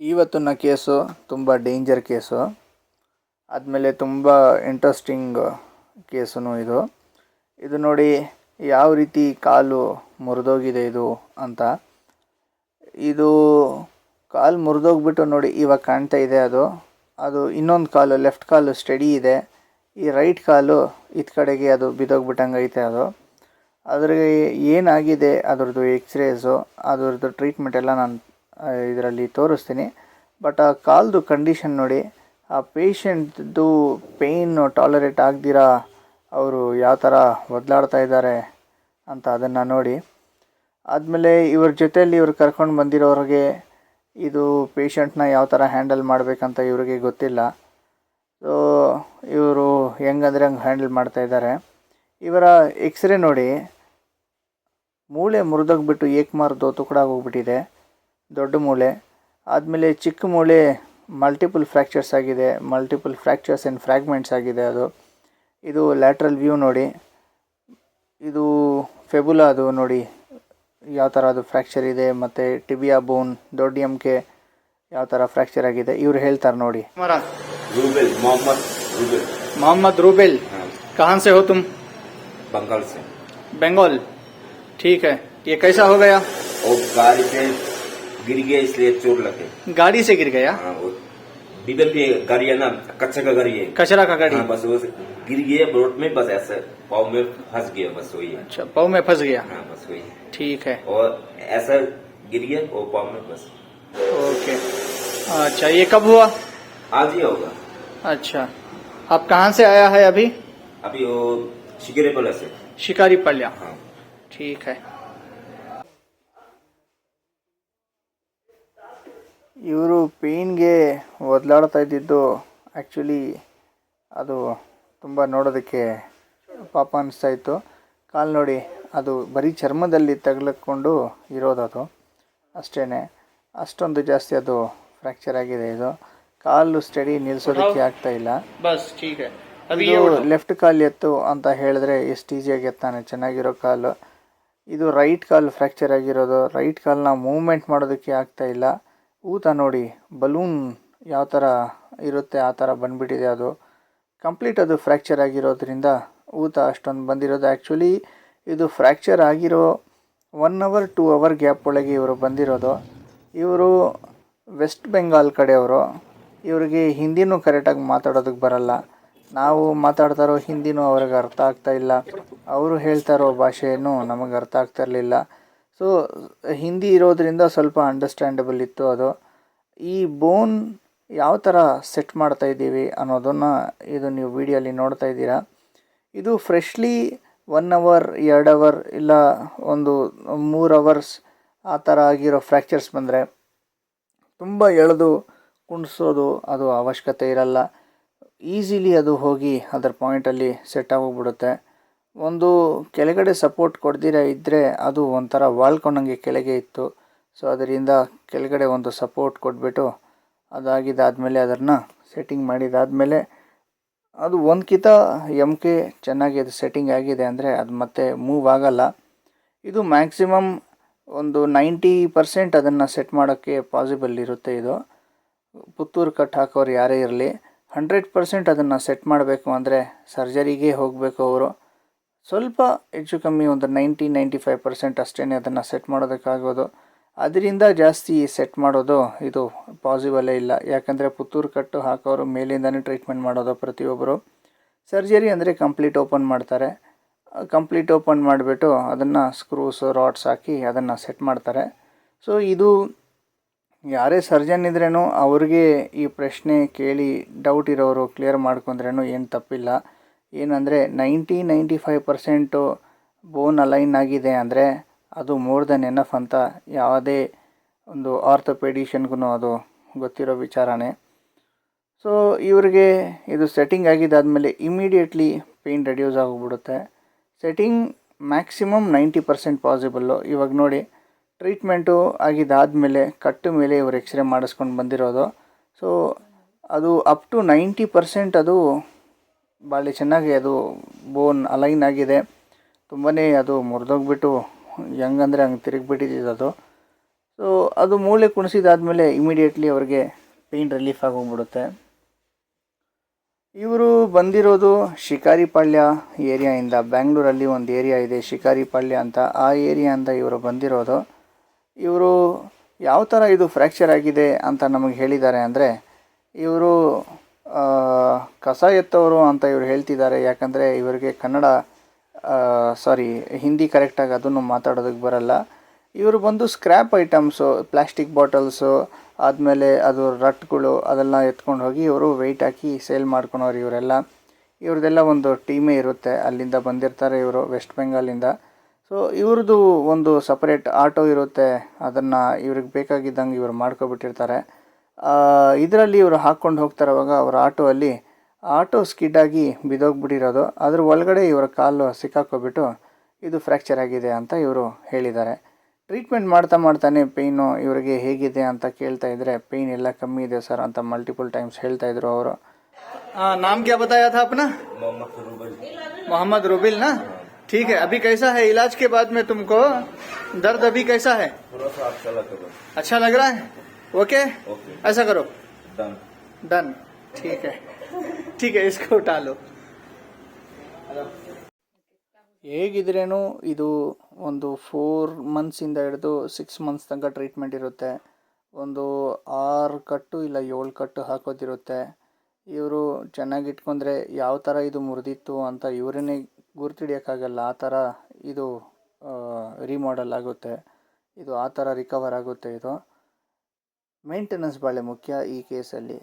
ಇವತ್ತಿನ ಕೇಸು ತುಂಬ danger case. ಆದಮೇಲೆ ತುಂಬ ಇಂಟ್ರೆಸ್ಟಿಂಗ್ ಕೇಸು ಇದು. ಇದು ನೋಡಿ ಯಾವ ರೀತಿ ಕಾಲು ಮುರಿದೋಗಿದೆ ಇದು ಅಂತ. ಇದು ಕಾಲು ಮುರಿದೋಗ್ಬಿಟ್ಟು ನೋಡಿ ಇವಾಗ ಕಾಣ್ತಾ ಇದೆ ಅದು. ಅದು ಇನ್ನೊಂದು ಕಾಲು ಲೆಫ್ಟ್ ಕಾಲು ಸ್ಟಡಿ ಇದೆ. ಈ ರೈಟ್ ಕಾಲು ಇತ್ ಕಡೆಗೆ ಅದು ಬಿದ್ದೋಗ್ಬಿಟ್ಟಂಗೈತೆ ಅದು. ಅದ್ರಿಗೆ ಏನಾಗಿದೆ ಅದರದ್ದು ಎಕ್ಸ್ರೇಸು ಅದರದ್ದು ಟ್ರೀಟ್ಮೆಂಟ್ ಎಲ್ಲ ನಾನು ಇದರಲ್ಲಿ ತೋರಿಸ್ತೀನಿ. ಬಟ್ ಆ ಕಾಲ್ದು ಕಂಡೀಷನ್ ನೋಡಿ, ಆ ಪೇಷಂಟ್ದು ಪೇಯ್ನ್ ಟಾಲರೇಟ್ ಆಗ್ದಿರಾ, ಅವರು ಯಾವ ಥರ ಒದಲಾಡ್ತಾ ಇದ್ದಾರೆ ಅಂತ ಅದನ್ನು ನೋಡಿ. ಆದಮೇಲೆ ಇವ್ರ ಜೊತೆಯಲ್ಲಿ ಇವ್ರು ಕರ್ಕೊಂಡು ಬಂದಿರೋರಿಗೆ ಇದು ಪೇಷಂಟ್ನ ಯಾವ ಥರ ಹ್ಯಾಂಡಲ್ ಮಾಡಬೇಕಂತ ಇವರಿಗೆ ಗೊತ್ತಿಲ್ಲ. ಸೊ ಇವರು ಹೆಂಗಂದ್ರೆ ಹಂಗೆ ಹ್ಯಾಂಡಲ್ ಮಾಡ್ತಾ ಇದ್ದಾರೆ. ಇವರ ಎಕ್ಸ್ರೇ ನೋಡಿ, ಮೂಳೆ ಮುರಿದೋಗ್ಬಿಟ್ಟು ಏಕ್ಮಾರ್ದು ತುಕಡ ಹೋಗ್ಬಿಟ್ಟಿದೆ ದೊಡ್ಡ ಮೂಳೆ ಆದಮೇಲೆ ಚಿಕ್ಕ ಮೂಳೆ ಮಲ್ಟಿಪಲ್ ಫ್ರ್ಯಾಕ್ಚರ್ಸ್ ಆಗಿದೆ ಮಲ್ಟಿಪಲ್ ಫ್ರ್ಯಾಕ್ಚರ್ಸ್ ಆ್ಯಂಡ್ ಫ್ರ್ಯಾಗ್ಮೆಂಟ್ಸ್ ಆಗಿದೆ ಅದು ಇದು ಲ್ಯಾಟ್ರಲ್ ವ್ಯೂ ನೋಡಿ ಇದು ಫೆಬುಲಾ ಅದು ನೋಡಿ ಯಾವ ಥರ ಅದು ಫ್ರ್ಯಾಕ್ಚರ್ ಇದೆ ಮತ್ತು ಟಿಬಿಯಾ ಬೋನ್ ದೊಡ್ಡ ಎಮ್ಕೆ ಯಾವ ಥರ ಫ್ರ್ಯಾಕ್ಚರ್ ಆಗಿದೆ ಇವ್ರು ಹೇಳ್ತಾರೆ ನೋಡಿ रूबेल मोहम्मद रूबेल मोहम्मद रूबेल हाँ, कहाँ से हो तुम बंगाल से बंगाल ठीक है ये कैसा हो गया और गाड़ी से गिर गया इसलिए चोट लगे गाड़ी से गिर गया? हाँ, वो गाड़ी है ना कच्चा का गाड़ी है। कचरा का गाड़ी? हाँ, बस वो गिर गया रोड में बस ऐसे पाँव में फंस गया बस वही अच्छा पाँव में फंस गया? हाँ बस वही ठीक है। और ऐसा गिर गया और पाव में बस। ओके। अच्छा ये कब हुआ? आज ही होगा। अच्छा। आप कहाँ से आया है अभी? अभी वो शिकरे पला से। शिकारी पल्या हाँ। ठीक है। ಇವರು ಪೇಯ್ನ್ಗೆ ಒದಲಾಡ್ತಾ ಇದ್ದಿದ್ದು ಆ್ಯಕ್ಚುಲಿ ಅದು ತುಂಬ ನೋಡೋದಕ್ಕೆ ಪಾಪ ಅನ್ನಿಸ್ತಾ ಇತ್ತು ಕಾಲು ನೋಡಿ ಅದು ಬರೀ ಚರ್ಮದಲ್ಲಿ ತಗುಲಿಕೊಂಡು ಇರೋದದು ಅಷ್ಟೇ ಅಷ್ಟೊಂದು ಜಾಸ್ತಿ ಅದು ಫ್ರ್ಯಾಕ್ಚರ್ ಆಗಿದೆ ಇದು. ಕಾಲು ಸ್ಟಡಿ ನಿಲ್ಲಿಸೋದಕ್ಕೆ ಆಗ್ತಾ ಇಲ್ಲ. ಇದು ಲೆಫ್ಟ್ ಕಾಲು ಎತ್ತು ಅಂತ ಹೇಳಿದ್ರೆ ಎಷ್ಟು ಈಸಿಯಾಗಿ ಎತ್ತಾನೆ ಚೆನ್ನಾಗಿರೋ ಕಾಲು. ಇದು ರೈಟ್ ಕಾಲು ಫ್ರ್ಯಾಕ್ಚರ್ ಆಗಿರೋದು. ರೈಟ್ ಕಾಲನ್ನ ಮೂವ್ಮೆಂಟ್ ಮಾಡೋದಕ್ಕೆ ಆಗ್ತಾ ಇಲ್ಲ. ಊತ ನೋಡಿ ಬಲೂನ್ ಯಾವ ಥರ ಇರುತ್ತೆ, ಆ ಥರ ಬಂದ್ಬಿಟ್ಟಿದೆ ಅದು. ಕಂಪ್ಲೀಟ್ ಅದು ಫ್ರ್ಯಾಕ್ಚರ್ ಆಗಿರೋದ್ರಿಂದ ಊತ ಅಷ್ಟೊಂದು ಬಂದಿರೋದು. ಆ್ಯಕ್ಚುಲಿ ಇದು ಫ್ರ್ಯಾಕ್ಚರ್ ಆಗಿರೋ one hour two hour gap ಒಳಗೆ ಇವರು ಬಂದಿರೋದು. ಇವರು ವೆಸ್ಟ್ ಬೆಂಗಾಲ್ ಕಡೆಯವರು. ಇವರಿಗೆ ಹಿಂದಿನೂ ಕರೆಕ್ಟಾಗಿ ಮಾತಾಡೋದಕ್ಕೆ ಬರಲ್ಲ. ನಾವು ಮಾತಾಡ್ತಾ ಇರೋ ಹಿಂದಿನೂ ಅವ್ರಿಗೆ ಅರ್ಥ ಆಗ್ತಾ ಇಲ್ಲ. ಅವರು ಹೇಳ್ತಾ ಇರೋ ಭಾಷೆಯೂ ನಮಗೆ ಅರ್ಥ ಆಗ್ತಾ ಇರಲಿಲ್ಲ. ಸೊ ಹಿಂದಿ ಇರೋದರಿಂದ ಸ್ವಲ್ಪ ಅಂಡರ್ಸ್ಟ್ಯಾಂಡಬಲ್ ಇತ್ತು ಅದು. ಈ ಬೋನ್ ಯಾವ ಥರ ಸೆಟ್ ಮಾಡ್ತಾ ಇದ್ದೀವಿ ಅನ್ನೋದನ್ನು ಇದು ನೀವು ವಿಡಿಯೋಲಿ ನೋಡ್ತಾ ಇದ್ದೀರಾ. ಇದು ಫ್ರೆಶ್ಲಿ ಒನ್ ಅವರ್ ಎರಡು ಅವರ್ ಇಲ್ಲ ಒಂದು ಮೂರು ಅವರ್ಸ್ ಆ ಥರ ಆಗಿರೋ ಫ್ರ್ಯಾಕ್ಚರ್ಸ್ ಬಂದರೆ ತುಂಬ ಎಳೆದು ಕುಣಿಸೋದು ಅದು ಅವಶ್ಯಕತೆ ಇರಲ್ಲ. ಈಸಿಲಿ ಅದು ಹೋಗಿ ಅದರ ಪಾಯಿಂಟಲ್ಲಿ ಸೆಟ್ ಆಗೋಗ್ಬಿಡುತ್ತೆ ಒಂದು ಕೆಳಗಡೆ ಸಪೋರ್ಟ್ ಕೊಡ್ದಿರ ಇದ್ದರೆ ಅದು ಒಂಥರ ವಾಳ್ಕೊಂಡಂಗೆ ಕೆಳಗೆ ಇತ್ತು. ಸೊ ಅದರಿಂದ ಕೆಳಗಡೆ ಒಂದು ಸಪೋರ್ಟ್ ಕೊಟ್ಬಿಟ್ಟು ಅದಾಗಿದ್ದಾದಮೇಲೆ ಅದನ್ನು ಸೆಟ್ಟಿಂಗ್ ಮಾಡಿದಾದಮೇಲೆ ಅದು ಒಂದು ಕಿತ ಎಂ ಕೆ ಚೆನ್ನಾಗಿ ಅದು ಸೆಟ್ಟಿಂಗ್ ಆಗಿದೆ ಅಂದರೆ ಅದು ಮತ್ತೆ ಮೂವ್ ಆಗಲ್ಲ. ಇದು ಮ್ಯಾಕ್ಸಿಮಮ್ ಒಂದು ನೈಂಟಿ ಪರ್ಸೆಂಟ್ ಅದನ್ನು ಸೆಟ್ ಮಾಡೋಕ್ಕೆ ಪಾಸಿಬಲ್ ಇರುತ್ತೆ ಇದು. ಪುತ್ತೂರು ಕಟ್ ಹಾಕೋರು ಯಾರೇ ಇರಲಿ ಹಂಡ್ರೆಡ್ ಪರ್ಸೆಂಟ್ ಅದನ್ನು ಸೆಟ್ ಮಾಡಬೇಕು ಅಂದರೆ ಸರ್ಜರಿಗೆ ಹೋಗಬೇಕು ಅವರು. ಸ್ವಲ್ಪ ಹೆಚ್ಚು ಕಮ್ಮಿ ಒಂದು ನೈಂಟಿ ನೈಂಟಿ ಫೈವ್ ಪರ್ಸೆಂಟ್ ಅಷ್ಟೇ ಅದನ್ನು ಸೆಟ್ ಮಾಡೋದಕ್ಕಾಗೋದು. ಅದರಿಂದ ಜಾಸ್ತಿ ಸೆಟ್ ಮಾಡೋದು ಇದು ಪಾಸಿಬಲೇ ಇಲ್ಲ. ಯಾಕಂದರೆ ಪುತ್ತೂರು ಕಟ್ಟು ಹಾಕೋರು ಮೇಲಿಂದನೇ ಟ್ರೀಟ್ಮೆಂಟ್ ಮಾಡೋದು ಪ್ರತಿಯೊಬ್ಬರು ಸರ್ಜರಿ ಅಂದರೆ ಕಂಪ್ಲೀಟ್ ಓಪನ್ ಮಾಡ್ತಾರೆ. ಕಂಪ್ಲೀಟ್ ಓಪನ್ ಮಾಡಿಬಿಟ್ಟು ಅದನ್ನು ಸ್ಕ್ರೂಸ್ ರಾಡ್ಸ್ ಹಾಕಿ ಅದನ್ನು ಸೆಟ್ ಮಾಡ್ತಾರೆ. ಸೊ ಇದು ಯಾರೇ ಸರ್ಜನ್ ಇದ್ರೇನು ಅವ್ರಿಗೆ ಈ ಪ್ರಶ್ನೆ ಕೇಳಿ ಡೌಟ್ ಇರೋರು ಕ್ಲಿಯರ್ ಮಾಡ್ಕೊಂಡ್ರೇನು ಏನು ತಪ್ಪಿಲ್ಲ. ಏನಂದರೆ ninety ninety five percent bone align ಆಗಿದೆ ಅಂದರೆ ಅದು ಮೋರ್ ದೆನ್ ಎನಫ್ ಅಂತ ಯಾವುದೇ ಒಂದು ಆರ್ಥೋಪೆಡಿಷನ್ಗೂ ಅದು ಗೊತ್ತಿರೋ ವಿಚಾರನೇ. ಸೊ ಇವರಿಗೆ ಇದು ಸೆಟ್ಟಿಂಗ್ ಆಗಿದ್ದಾದಮೇಲೆ ಇಮಿಡಿಯೇಟ್ಲಿ ಪೇಯ್ನ್ ರೆಡ್ಯೂಸ್ ಆಗಿಬಿಡುತ್ತೆ setting maximum ninety percent possible ಇವಾಗ ನೋಡಿ ಟ್ರೀಟ್ಮೆಂಟು ಆಗಿದ್ದಾದಮೇಲೆ ಕಟ್ಟು ಮೇಲೆ ಇವರು ಎಕ್ಸ್ರೇ ಮಾಡಿಸ್ಕೊಂಡು ಬಂದಿರೋದು. ಸೊ ಅದು ಅಪ್ ಟು ನೈಂಟಿ ಪರ್ಸೆಂಟ್ ಅದು ಭಾಳ ಚೆನ್ನಾಗಿ ಅದು ಬೋನ್ ಅಲೈನ್ ಆಗಿದೆ. ತುಂಬಾ ಅದು ಮುರಿದೋಗ್ಬಿಟ್ಟು ಹೆಂಗಂದ್ರೆ ಹಂಗೆ ತಿರುಗಿಬಿಟ್ಟಿದ್ದು ಅದು. ಸೊ ಅದು ಮೂಳೆ ಕುಣಿಸಿದಾದಮೇಲೆ ಇಮಿಡಿಯೇಟ್ಲಿ ಅವ್ರಿಗೆ ಪೇಯ್ನ್ ರಿಲೀಫ್ ಆಗೋಗ್ಬಿಡುತ್ತೆ. ಇವರು ಬಂದಿರೋದು ಶಿಕಾರಿಪಾಳ್ಯ ಏರಿಯಾಯಿಂದ ಬ್ಯಾಂಗ್ಳೂರಲ್ಲಿ ಒಂದು ಏರಿಯಾ ಇದೆ, ಶಿಕಾರಿಪಾಳ್ಯ ಅಂತ. ಆ ಏರಿಯಾಯಿಂದ ಇವರು ಬಂದಿರೋದು. ಇವರು ಯಾವ ಥರ ಇದು ಫ್ರ್ಯಾಕ್ಚರ್ ಆಗಿದೆ ಅಂತ ನಮಗೆ ಹೇಳಿದ್ದಾರೆ ಅಂದರೆ, ಇವರು ಕಸ ಎತ್ತವರು ಅಂತ ಇವರು ಹೇಳ್ತಿದ್ದಾರೆ. ಯಾಕಂದರೆ ಇವರಿಗೆ ಕನ್ನಡ ಸಾರಿ ಹಿಂದಿ ಕರೆಕ್ಟಾಗಿ ಅದನ್ನು ಮಾತಾಡೋದಕ್ಕೆ ಬರಲ್ಲ. ಇವರು ಬಂದು ಸ್ಕ್ರ್ಯಾಪ್ ಐಟಮ್ಸು ಪ್ಲಾಸ್ಟಿಕ್ ಬಾಟಲ್ಸು ಆದಮೇಲೆ ಅದು ರಟ್ಗಳು ಅದೆಲ್ಲ ಎತ್ಕೊಂಡು ಹೋಗಿ ಇವರು ವೆಯ್ಟ್ ಹಾಕಿ ಸೇಲ್ ಮಾಡ್ಕೊಳೋರು ಇವರೆಲ್ಲ. ಇವ್ರದ್ದೆಲ್ಲ ಒಂದು ಟೀಮೇ ಇರುತ್ತೆ. ಅಲ್ಲಿಂದ ಬಂದಿರ್ತಾರೆ ಇವರು ವೆಸ್ಟ್ ಬೆಂಗಾಲಿಂದ ಸೊ ಇವ್ರದ್ದು ಒಂದು ಸಪರೇಟ್ ಆಟೋ ಇರುತ್ತೆ. ಅದನ್ನು ಇವ್ರಿಗೆ ಬೇಕಾಗಿದ್ದಂಗೆ ಇವರು ಮಾಡ್ಕೊಬಿಟ್ಟಿರ್ತಾರೆ. ಇದರಲ್ಲಿ ಇವರು ಹಾಕ್ಕೊಂಡು ಹೋಗ್ತಾರೆ ಅವಾಗ ಅವ್ರ ಆಟೋ ಅಲ್ಲಿ ಆಟೋ ಸ್ಕಿಡ್ ಆಗಿ ಬಿದ್ದೋಗ್ಬಿಟ್ಟಿರೋದು ಅದ್ರ ಒಳಗಡೆ ಇವರ ಕಾಲು ಸಿಕ್ಕಾಕೊಬಿಟ್ಟು ಇದು ಫ್ರ್ಯಾಕ್ಚರ್ ಆಗಿದೆ ಅಂತ ಇವರು ಹೇಳಿದ್ದಾರೆ ಟ್ರೀಟ್ಮೆಂಟ್ ಮಾಡ್ತಾ ಮಾಡ್ತಾನೆ ಪೇಯ್ನು ಇವರಿಗೆ ಹೇಗಿದೆ ಅಂತ ಕೇಳ್ತಾ ಇದ್ರೆ ಪೇಯ್ನ್ ಎಲ್ಲ ಕಮ್ಮಿ ಇದೆ ಸರ್ ಅಂತ ಮಲ್ಟಿಪಲ್ ಟೈಮ್ಸ್ ಹೇಳ್ತಾ ಇದ್ರು ಅವರು नाम क्या बताया था अपना मोहम्मद रूबल मोहम्मद रुबिल ना ठीक है अभी कैसा है इलाज के बाद में तुमको दर्द अभी कैसा है थोड़ा सा अच्छा लगा बस अच्छा लग रहा है ओके ओके ऐसा करो डन डन ठीक है ठीक है इसको उठा लो ಹೇಗಿದ್ರೇನು ಇದು ಒಂದು ಫೋರ್ ಮಂತ್ಸಿಂದ ಹಿಡಿದು ಸಿಕ್ಸ್ ಮಂತ್ಸ್ ತನಕ ಟ್ರೀಟ್ಮೆಂಟ್ ಇರುತ್ತೆ ಒಂದು ಆರು ಕಟ್ಟು ಇಲ್ಲ ಏಳು ಕಟ್ಟು ಹಾಕೋದಿರುತ್ತೆ ಇವರು ಚೆನ್ನಾಗಿ ಇಟ್ಕೊಂಡ್ರೆ ಯಾವ ಥರ ಇದು ಮುರಿದಿತ್ತು ಅಂತ ಇವರನ್ನೇ ಗುರ್ತಿಡಿಯೋಕ್ಕಾಗಲ್ಲ ಆ ಥರ ಇದು ರಿಮಾಡೆಲ್ ಆಗುತ್ತೆ ಇದು ಆ ಥರ ರಿಕವರ್ ಆಗುತ್ತೆ ಇದು ಮೇಂಟೆನೆನ್ಸ್ ಭಾಳ ಮುಖ್ಯ ಈ ಕೇಸಲ್ಲಿ